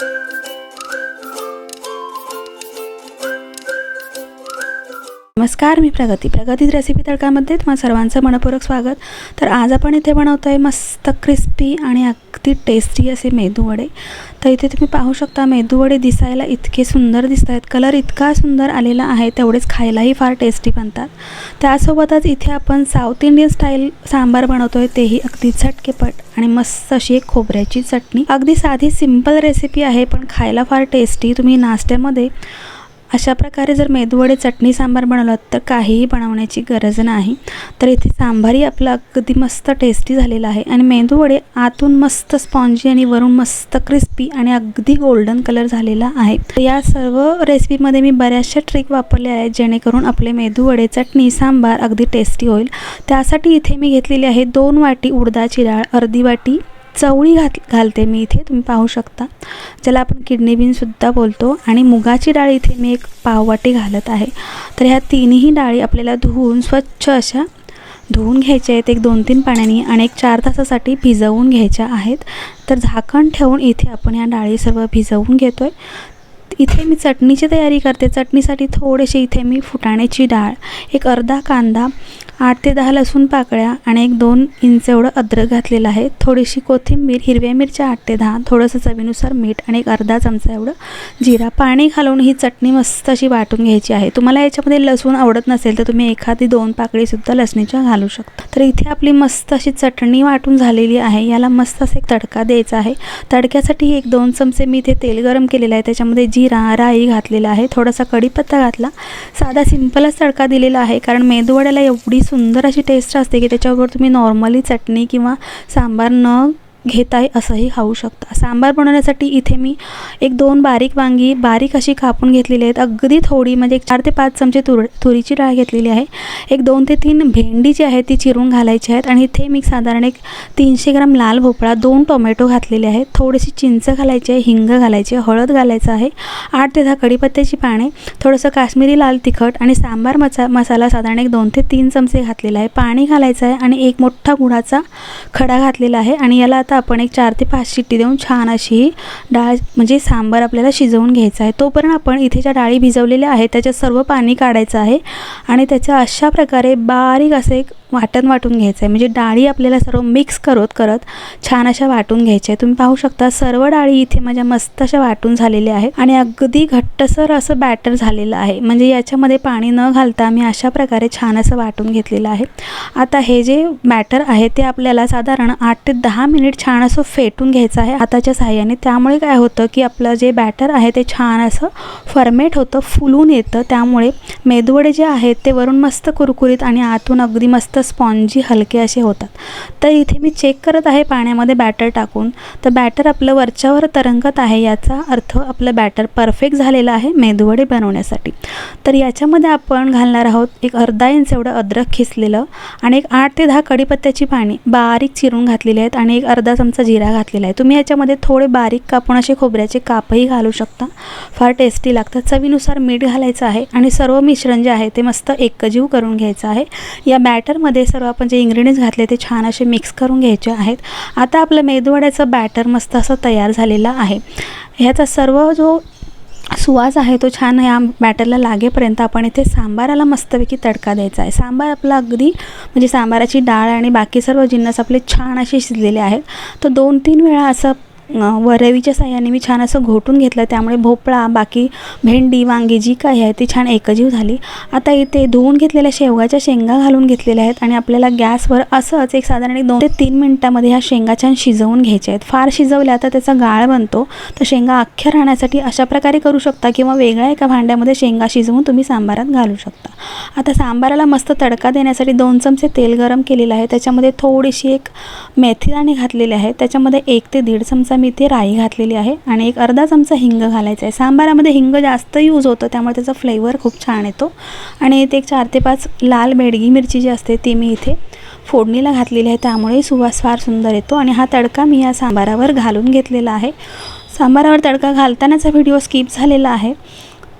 thank you नमस्कार मी प्रगती. प्रगती रेसिपी तडकामध्ये तुम्हाला सर्वांचं मनपूर्वक स्वागत. तर आज आपण इथे बनवतो आहे मस्त क्रिस्पी आणि अगदी टेस्टी असे मेदूवडे तर इथे तुम्ही पाहू शकता मेदूवडे दिसायला इतके सुंदर दिसत आहेत कलर इतका सुंदर आलेला आहे तेवढेच खायलाही फार टेस्टी बनतात. त्यासोबतच इथे आपण साऊथ इंडियन स्टाईल सांबार बनवतो आहे तेही अगदी झटकेपट आणि मस्त अशी एक खोबऱ्याची चटणी. अगदी साधी सिंपल रेसिपी आहे पण खायला फार टेस्टी तुम्ही नाश्त्यामध्ये अशा प्रकारे जर मेदूवडे चटणी सांबार बनवलं तर काहीही बनवण्याची गरज नाही. तर इथे सांबारही आपला अगदी मस्त टेस्टी झालेला आहे. आणि मेदूवडे आतून मस्त स्पॉन्जी आणि वरून मस्त क्रिस्पी आणि अगदी गोल्डन कलर झालेला आहे. तर या सर्व रेसिपीमध्ये मी बऱ्याचशा ट्रिक वापरल्या आहेत जेणेकरून आपले मेदूवडे चटणी सांबार अगदी टेस्टी होईल. त्यासाठी इथे मी घेतलेली आहे दोन वाटी उडदाची डाळ अर्धी वाटी चवळी घात घालते मी इथे तुम्ही पाहू शकता. ज्याला आपण किडनी बीनसुद्धा बोलतो. आणि मुगाची डाळ इथे मी एक पाववाटी घालत आहे. तर ह्या तिन्ही डाळी आपल्याला धुवून स्वच्छ अशा धुवून घ्यायच्या आहेत. एक दोन तीन पाण्याने आणि एक चार तासासाठी भिजवून घ्यायच्या आहेत. तर झाकण ठेवून इथे आपण या डाळी सर्व भिजवून घेतो आहे इथे मी चटणीची तयारी करते. चटणीसाठी थोडेसे इथे मी फुटाण्याची डाळ एक अर्धा कांदा आठ ते दहा लसूण पाकळ्या आणि एक दोन इंच एवढं अद्रक घातलेलं आहे. थोडीशी कोथिंबीर हिरव्या मिरच्या आठ ते दहा थोडंसं चवीनुसार मीठ आणि एक अर्धा चमचा एवढं जिरा पाणी घालून ही चटणी मस्त अशी वाटून घ्यायची आहे. तुम्हाला याच्यामध्ये लसूण आवडत नसेल तर तुम्ही एखादी दोन पाकळीसुद्धा लसणीच्या घालू शकता. तर इथे आपली मस्त अशी चटणी वाटून झालेली आहे. याला मस्त असा एक तडका द्यायचा आहे. तडक्यासाठी एक दोन चमचे मी इथे तेल गरम केलेलं आहे. त्याच्यामध्ये जिरा राई घातलेला आहे. थोडासा कढीपत्ता घातला. साधा सिंपलच तडका दिलेला आहे. कारण मेदूवड्याला एवढी सुंदर अशी टेस्ट असते की त्याच्याबरोबर तुम्ही नॉर्मली चटणी किंवा सांबार न घेत आहे असंही खाऊ शकता. सांबार बनवण्यासाठी इथे मी एक दोन बारीक वांगी बारीक अशी कापून घेतलेली आहेत. अगदी थोडी म्हणजे एक चार ते पाच चमचे तुर तुरीची डाळ घेतलेली आहे. एक दोन ते तीन भेंडी जी आहे ती चिरून घालायची आहेत आणि इथे मी साधारण एक तीनशे ग्राम लाल भोपळा दोन टोमॅटो घातलेले आहेत. थोडीशी चिंच घालायची आहे हिंग घालायची आहे हळद घालायचं आहे आठ ते दहा कढीपत्त्याची पाने थोडंसं काश्मीरी लाल तिखट आणि सांबार मसा मसाला साधारण एक दोन ते तीन चमचे घातलेला आहे. पाणी घालायचं आहे आणि एक मोठा गुळाचा खडा घातलेला आहे आणि याला आता आपण एक चार ते पाच शिट्टी देऊन छान अशी डाळ म्हणजे सांबार आपल्याला शिजवून घ्यायचा आहे. तोपर्यंत आपण इथे ज्या डाळी भिजवलेल्या आहेत त्याच्यात सर्व पाणी काढायचं आहे. आणि त्याचं अशा प्रकारे बारीक असं एक वाटण वाटून घ्यायचं आहे म्हणजे डाळी आपल्याला सर्व मिक्स करत करत छान अशा वाटून घ्यायच्या. आहे तुम्ही पाहू शकता सर्व डाळी इथे माझ्या मस्त अशा वाटून झालेल्या आहे आणि अगदी घट्टसर असं बॅटर झालेलं आहे. म्हणजे याच्यामध्ये पाणी न घालता मी अशा प्रकारे छान असं वाटून घेतलेलं आहे. आता हे जे बॅटर आहे ते आपल्याला साधारण आठ ते दहा मिनिट छान असं फेटून घ्यायचं आहे हाताच्या साह्याने. त्यामुळे काय होतं की आपलं जे बॅटर आहे ते छान असं फर्मेट होतं फुलून येतं. त्यामुळे मेदवडे जे आहेत ते वरून मस्त कुरकुरीत आणि आतून अगदी मस्त स्पॉन्जी हलके असे होतात. तर इथे मी चेक करत आहे पाण्यामध्ये बॅटर टाकून. तर बॅटर आपलं वरच्यावर तरंगत आहे याचा अर्थ आपलं बॅटर परफेक्ट झालेलं आहे मेदूवडे बनवण्यासाठी. तर याच्यामध्ये आपण घालणार आहोत एक अर्धा इंच एवढं अद्रक खिसलेलं आणि एक आठ ते दहा कढीपत्त्याची पाणी बारीक चिरून घातलेली आहेत आणि एक अर्धा चमचा जिरा घातलेला आहे. तुम्ही याच्यामध्ये थोडे बारीक कापून असे खोबऱ्याचे कापही घालू शकता. फार टेस्टी लागतात चवीनुसार मीठ घालायचं आहे आणि सर्व मिश्रण जे आहे ते मस्त एकजीव करून घ्यायचं आहे. या बॅटरमध्ये सर्व आपण जे इंग्रेडियंट्स घातले ते छान असे मिक्स करून घ्यायचे आहेत. आता आपलं मेदूवड्याचं बॅटर मस्त असं तयार झालेलं आहे. ह्याचा सर्व जो सुवास आहे तो छान या बॅटरला लागेपर्यंत आपण इथे सांबाराला मस्तपैकी तडका द्यायचा आहे. सांबार आपला अगदी म्हणजे सांबाराची डाळ आणि बाकी सर्व जिन्नस आपले छान असे शिजलेले आहेत. तर दोन तीन वेळा असं वरवीच्या साह्याने मी छान असं घोटून घेतलं त्यामुळे भोपळा बाकी भेंडी वांगी जी काही आहे ती छान एकजीव झाली. आता इथे धुवून घेतलेल्या शेवगाच्या शेंगा घालून घेतलेल्या आहेत आणि आपल्याला गॅसवर असंच एक साधारण एक दोन ते तीन मिनटामध्ये ह्या शेंगा छान शिजवून घ्यायच्या आहेत. फार शिजवल्या तर त्याचा गाळ बनतो. तर शेंगा अख्ख्या राहण्यासाठी अशा प्रकारे करू शकता किंवा वेगळ्या एका भांड्यामध्ये शेंगा शिजवून तुम्ही सांबारात घालू शकता. आता सांबाराला मस्त तडका देण्यासाठी दोन चमचे तेल गरम केलेलं आहे. त्याच्यामध्ये थोडीशी एक मेथीदाणे घातलेले आहे त्याच्यामध्ये एक ते दीड चमचा मी इथे राई घातलेली आहे आणि एक अर्धा चमचा हिंग घालायचा आहे. सांबारामध्ये हिंग जास्त यूज होतं त्यामुळे त्याचा फ्लेवर खूप छान येतो. आणि इथे एक चार ते पाच लाल बेडगी मिरची जी असते ती मी इथे फोडणीला घातलेली आहे. त्यामुळे सुवास फार सुंदर येतो आणि हा तडका मी या सांबारावर घालून घेतलेला आहे. सांबारावर तडका घालतानाचा व्हिडिओ स्किप झालेला आहे.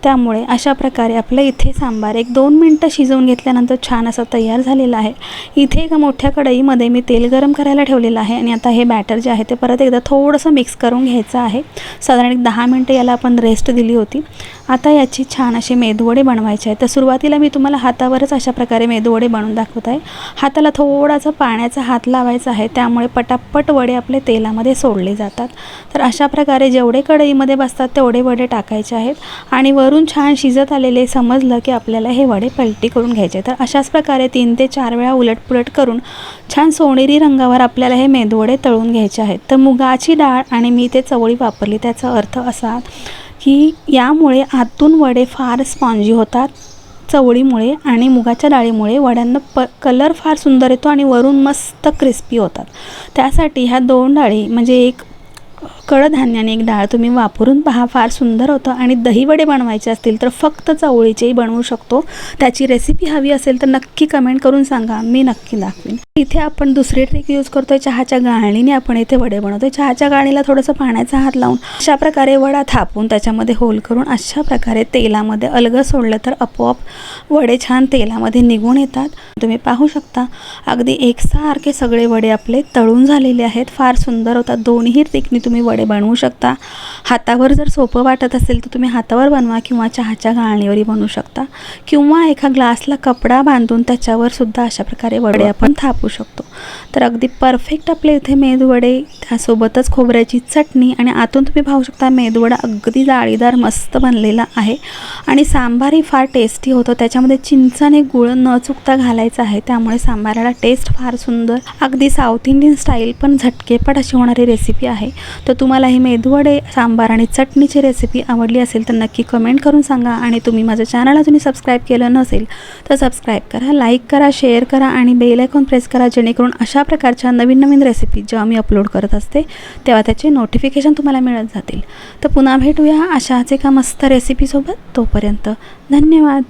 त्यामुळे अशा प्रकारे आपलं इथे सांबार एक दोन मिनटं शिजवून घेतल्यानंतर छान असं तयार झालेला आहे. इथे एका मोठ्या कढईमध्ये मी तेल गरम करायला ठेवलेलं आहे आणि आता हे बॅटर जे आहे ते परत एकदा थोडंसं मिक्स करून घ्यायचं आहे. साधारण एक दहा मिनटं याला आपण रेस्ट दिली होती. आता याची छान असे मेदवडे बनवायचे आहेत. तर सुरुवातीला मी तुम्हाला हातावरच अशा प्रकारे मेदवडे बनवून दाखवत आहे. हाताला थोडासा पाण्याचा हात लावायचा आहे. त्यामुळे पटापट वडे आपले तेलामध्ये सोडले जातात. तर अशा प्रकारे जेवढे कढईमध्ये बसतात तेवढे वडे टाकायचे आहेत. आणि वरून छान शिजत आलेले समजलं की आपल्याला हे वडे पलटी करून घ्यायचे. तर अशाच प्रकारे तीन ते चार वेळा उलटपुलट करून छान सोनेरी रंगावर आपल्याला हे मेदवडे तळून घ्यायचे आहेत. तर मुगाची डाळ आणि मी ते चवळी वापरली. त्याचा अर्थ असा की यामुळे आतून वडे फार स्पॉन्जी होतात चवळीमुळे आणि मुगाच्या डाळीमुळे वड्यांना प कलर फार सुंदर येतो आणि वरून मस्त क्रिस्पी होतात. त्यासाठी ह्या दोन डाळी म्हणजे एक कडधान्याने एक डाळ तुम्ही वापरून पहा फार सुंदर होतं. आणि दही वडे बनवायचे असतील तर फक्त चवळीचेही बनवू शकतो. त्याची रेसिपी हवी असेल तर नक्की कमेंट करून सांगा. मी नक्की दाखवीन. इथे आपण दुसरी ट्रिक यूज करतोय चहाच्या गाळणीने. आपण इथे वडे बनवतोय. चहाच्या गाळणीला थोडंसं पाण्याचा हात लावून अशा प्रकारे वडा थापून त्याच्यामध्ये होल करून अशा प्रकारे तेलामध्ये अलगं सोडलं तर आपोआप वडे छान तेलामध्ये निघून येतात. तुम्ही पाहू शकता. अगदी एकसारखे सगळे वडे आपले तळून झालेले आहेत. फार सुंदर होतात. दोन्ही ट्रिकनी तुम्ही वडे बनवू शकता. हातावर जर सोपं वाटत असेल तर तुम्ही हातावर बनवा किंवा चहाच्या गाळणीवरही बनवू शकता. किंवा एका ग्लासला कपडा बांधून त्याच्यावर सुद्धा अशा प्रकारे वडे आपण थापू शकतो. तर अगदी परफेक्ट आपले इथे मेदवडे त्यासोबतच खोबऱ्याची चटणी आणि आतून तुम्ही पाहू शकता मेदवडा अगदी जाळीदार मस्त बनलेला आहे. आणि सांबारही फार टेस्टी होतं. त्याच्यामध्ये चिंच आणि गुळ न चुकता घालायचं आहे. त्यामुळे सांबाराला टेस्ट फार सुंदर अगदी साऊथ इंडियन स्टाईल पण झटकेपट अशी होणारी रेसिपी आहे. तर तुम्हाला ही मेदूवडे सांबार आणि चटणीची रेसिपी आवडली असेल तर नक्की कमेंट करून सांगा आणि तुम्ही माझं चॅनल अजूनही सबस्क्राईब केलं नसेल तर सबस्क्राईब करा लाईक करा शेअर करा आणि बेल आयकॉन प्रेस करा जेणेकरून अशा प्रकारच्या नवीन नवीन रेसिपी जेव्हा मी अपलोड करत असते तेव्हा त्याचे नोटिफिकेशन तुम्हाला मिळत जातील. तर पुन्हा भेटूया अशाच एका मस्त रेसिपीसोबत तोपर्यंत धन्यवाद.